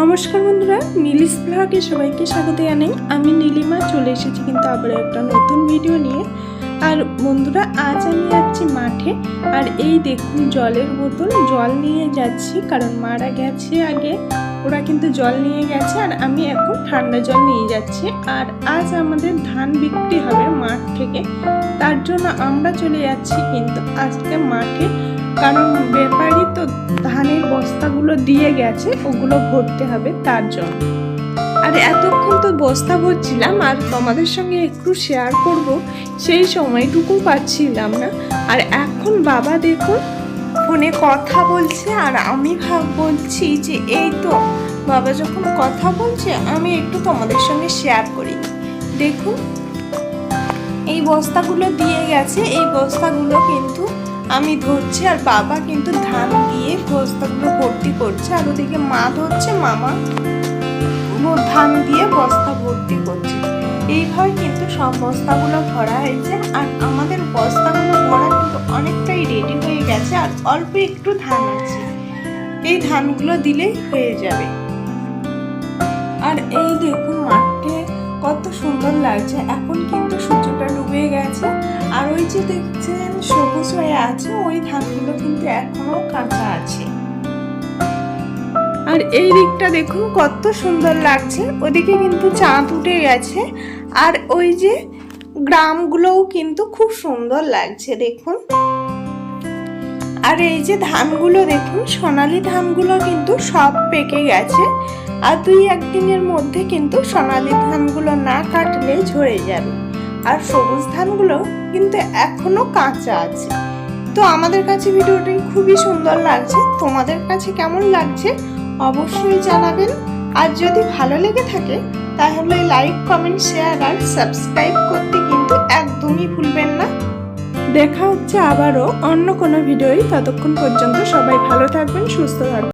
নমস্কার বন্ধুরা নীলিস ব্লগে সবাইকে স্বাগত জানাই। আমি নীলিমা, চলে এসেছি কিন্তু আবার একটা নতুন ভিডিও নিয়ে। আর বন্ধুরা, আজ আমি যাচ্ছি মাঠে। আর এই দেখুন, জলের বোতল। জল নিয়ে যাচ্ছি, কারণ মারা গেছে আগে। ওরা কিন্তু জল নিয়ে গেছে, আর আমি এখন ঠান্ডা জল নিয়ে যাচ্ছি। আর আজ আমাদের ধান বিক্রি হবে মাঠ থেকে। তার জন্য আমরা চলে যাচ্ছি কিন্তু আজকে মাঠে। কারণ ব্যাপারী তো ধানের বস্তাগুলো দিয়ে গেছে, ওগুলো ভরতে হবে তার জন্য। আর এতক্ষণ তো বস্তা ভরছিলাম, আর তোমাদের সঙ্গে একটু শেয়ার করব, সেই সময়টুকু পাচ্ছিলাম না। আর এখন বাবা দেখুন, ফোনে কথা বলছে, আর আমি ভাব বলছি যে এই তো, বাবা যখন কথা বলছে, আমি একটু তোমাদের সঙ্গে শেয়ার করি। দেখুন, এই বস্তাগুলো দিয়ে গেছে, এই বস্তাগুলো কিন্তু আমি ধরছি আর বাবা কিন্তু ধান দিয়ে বস্তাগুলো ভর্তি করছে আর ওদিকে মা ধরছে, মামা ধান দিয়ে বস্তা ভর্তি করছে। এইভাবে কিন্তু সব বস্তাগুলো ভরা হয়েছে আর আমাদের বস্তাগুলো ভরা কিন্তু অনেকটাই রেডি হয়ে গেছে আর অল্প একটু ধান আছে। এই ধানগুলো দিলেই হয়ে যাবে। আর এই দেখুন মাঠে কত সুন্দর লাগছে। এখন কিন্তু সূর্যটা ডুবে গেছে। আর ওই যে দেখছেন আছে, ওই ধানগুলো কিন্তু এখনও কাঁচা আছে। আর এই দিকটা দেখুন, কত সুন্দর লাগছে। ওদিকে কিন্তু চাঁদ উঠে গেছে। আর ওই যে গ্রামগুলোও কিন্তু খুব সুন্দর লাগছে, দেখুন। আর এই যে ধানগুলো দেখুন, সোনালি ধানগুলো কিন্তু সব পেকে গেছে। আর দুই একদিনের মধ্যে কিন্তু সোনালি ধানগুলো না কাটলে ঝরে যাবে। আর সবুজ ধানগুলো কিন্তু এখনও কাঁচা আছে। তো আমাদের কাছে ভিডিওটি খুবই সুন্দর লাগছে। তোমাদের কাছে কেমন লাগছে অবশ্যই জানাবেন। আর যদি ভালো লেগে থাকে, তাহলে লাইক কমেন্ট শেয়ার আর সাবস্ক্রাইব করতে কিন্তু একদমই ভুলবেন না। দেখা হচ্ছে আবারও অন্য কোনো ভিডিওই। ততক্ষণ পর্যন্ত সবাই ভালো থাকবেন, সুস্থ থাকবেন।